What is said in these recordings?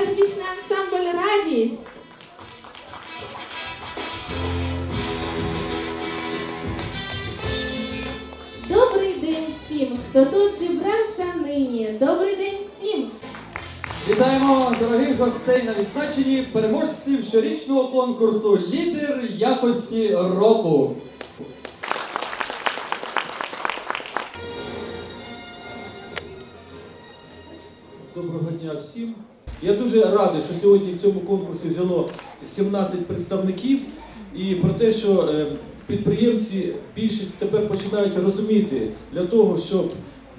Сьогоднішній ансамбль радість. Добрий день всім, хто тут зібрався нині. Добрий день всім! Вітаємо дорогих гостей на відзначенні переможців щорічного конкурсу Лідер якості року. Доброго дня всім. Я дуже радий, що сьогодні в цьому конкурсі взяло 17 представників. І про те, що е, підприємці більшість тепер починають розуміти для того, щоб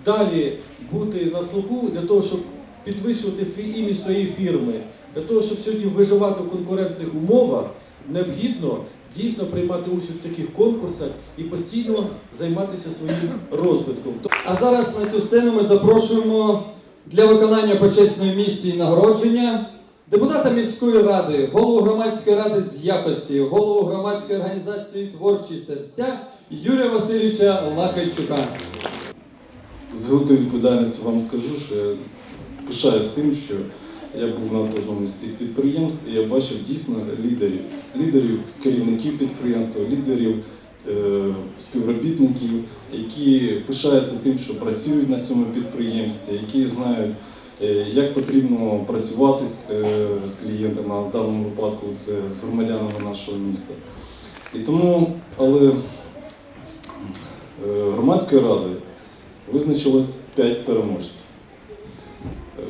далі бути на слуху, для того, щоб підвищувати свій імідж своєї фірми, для того, щоб сьогодні виживати в конкурентних умовах, необхідно дійсно приймати участь в таких конкурсах і постійно займатися своїм розвитком. А зараз на цю сцену ми запрошуємо для виконання почесної місії нагородження депутата міської ради, голову громадської ради з якості, голову громадської організації Творчі серця Юрія Васильовича Лакайчука. З великою відповідальністю вам скажу, що я пишаюсь тим, що я був на кожному з цих підприємств і я бачив дійсно лідерів, лідерів керівників підприємства, лідерів співробітників, які пишаються тим, що працюють на цьому підприємстві, які знають, е, як потрібно працювати з, е, клієнтами, а в даному випадку це з громадянами нашого міста. І тому, але е, громадською радою визначилось 5 переможців. Е,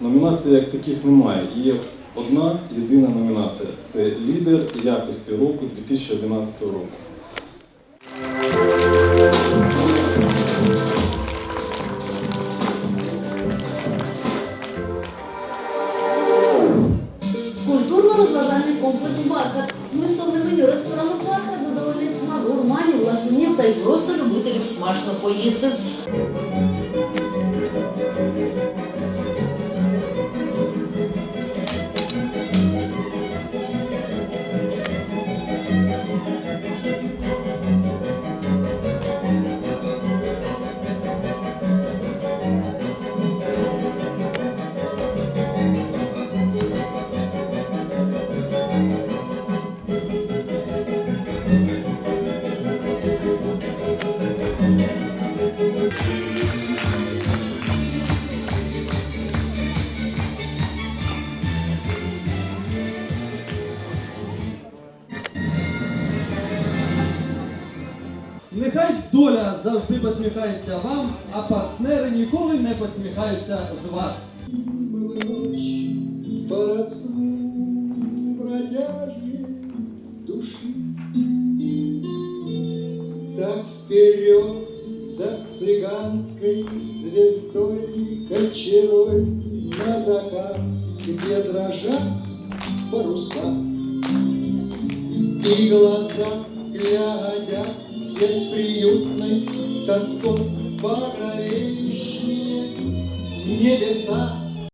Номінацій як таких немає. Є одна єдина номінація це лідер якості року 2011 року. Та й просто любителів смачно поїсти. Нехай доля завжди посміхається вам, а партнери ніколи не посміхаються з вас. по сну бродяжьей души. Так вперед за цыганской звездой кочевой на закат, где дрожат паруса. И глаза, глядя с бесприютной тоской багровейшие небеса